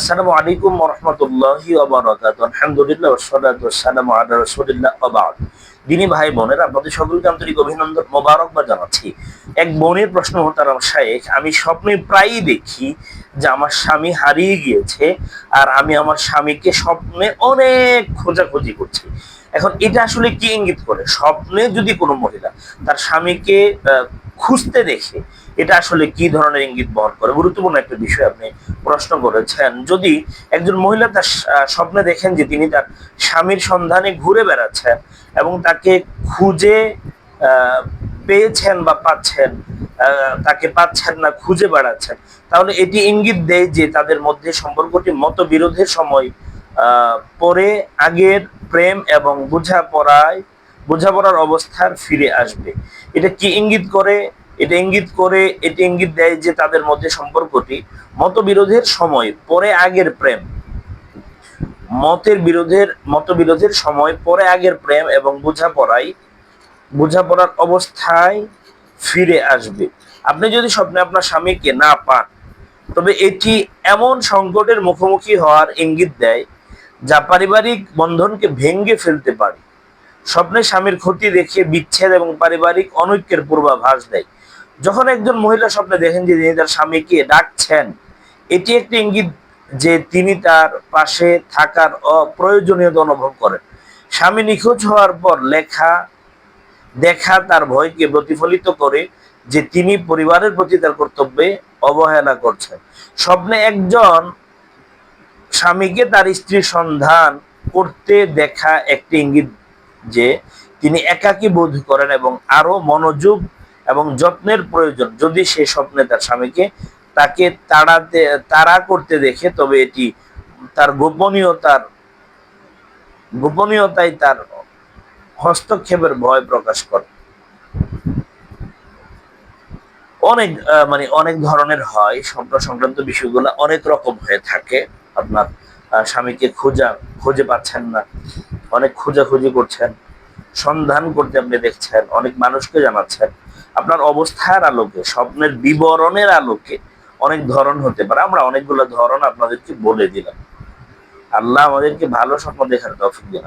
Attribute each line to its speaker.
Speaker 1: আসসালামু আলাইকুম রহমতুল্লাহি আলহামদুলিল্লাহ ওয়াসসালামু আলা রাসূলিল্লাহ ওয়া বা'দ। দিনী ভাই বোনের, আপনাদের সকলকে আন্তরিক অভিনন্দন, মোবারকবাদ জানাচ্ছি। এক বোনের প্রশ্ন তার শায়েখ, আমি স্বপ্নে প্রায়ই দেখি যে আমার স্বামী হারিয়ে গিয়েছে আর আমি আমার স্বামীকে স্বপ্নে অনেক খোঁজাখুঁজি করছি। এখন এটা আসলে কি ইঙ্গিত করে? স্বপ্নে যদি কোনো মহিলা তার স্বামীকে খুঁজতে দেখে এটা আসলে কি ধরনের ইঙ্গিত বহন করে? গুরুত্বপূর্ণ একটা বিষয় আপনি প্রশ্ন করেছেন। যদি একজন মহিলা তার স্বপ্নে দেখেন যে তিনি তার স্বামীর সন্ধানে ঘুরে বেড়াচ্ছেন এবং তাকে খুঁজে পেয়েছেন বা পাচ্ছেন তাকে পাচ্ছেন না, খুঁজে বেড়াচ্ছেন, তাহলে এটি ইঙ্গিত দেয় যে তাদের মধ্যে সম্পর্কটি মতবিরোধের সময় পরে আগের প্রেম এবং বোঝাপড়ায়, বোঝাপড়ার অবস্থার ফিরে আসবে। এটা কি ইঙ্গিত করে? এটা ইঙ্গিত করে, এটি ইঙ্গিত দেয় যে তাদের মধ্যে সম্পর্কটি মতবিরোধের সময়, পরে আগের প্রেম। মতের বিরোধের, মতবিরোধের সময়, পরে আগের প্রেম এবং বোঝাপড়ায় বোঝাপড়ার অবস্থায় ফিরে আসবে। আপনি যদি স্বপ্নে আপনার স্বামীকে না পান, তবে এটি এমন সংকটের মুখোমুখি হওয়ার ইঙ্গিত দেয় যা পারিবারিক বন্ধনকে ভেঙ্গে ফেলতে পারে। স্বপ্নে স্বামীর ক্ষতি দেখে বিচ্ছেদ এবং পারিবারিক অনৈক্যের পূর্বাভাস দেয়। যখন একজন মহিলা স্বপ্নে দেখেন যে তিনি তার স্বামীকে ডাকছেন, এটি একটি ইঙ্গিত যে তিনি তার পাশে থাকার অপ্রয়োজনীয়তা অনুভব করেন। স্বামী নিখোঁজ হওয়ার পর লেখা, দেখা তার ভয়কে প্রতিফলিত করে যে তিনি পরিবারের প্রতি তার কর্তব্যে অবহেলা করছেন। স্বপ্নে একজন স্বামীকে তার স্ত্রীর সন্ধান করতে দেখা একটি ইঙ্গিত যে তিনি একাকী বোধ করেন এবং আরও মনোযোগ এবং যত্নের প্রয়োজন। যদি সে স্বপ্নে তার স্বামীকে তাকে তাড়াতে, তাড়া করতে দেখে, তবে এটি তার গোপনীয়তার গোপনীয়তায় তার হস্তক্ষেপের ভয় প্রকাশ করে। অনেক মানে অনেক ধরনের হয়। স্বপ্ন সংক্রান্ত বিষয়গুলো অনেক রকম হয়ে থাকে। আপনার স্বামীকে খোঁজা, খুঁজে পাচ্ছেন না। অনেক খোঁজাখুঁজি করছেন। সন্ধান করতে আপনি দেখছেন। অনেক মানুষকে জানাচ্ছেন। আপনার অবস্থার আলোকে, স্বপ্নের বিবরণের আলোকে অনেক ধরন হতে পারে। আমরা অনেকগুলো ধরন আপনাদেরকে বলে দিলাম। আল্লাহ আমাদেরকে ভালো স্বপ্ন দেখার তফিক দিন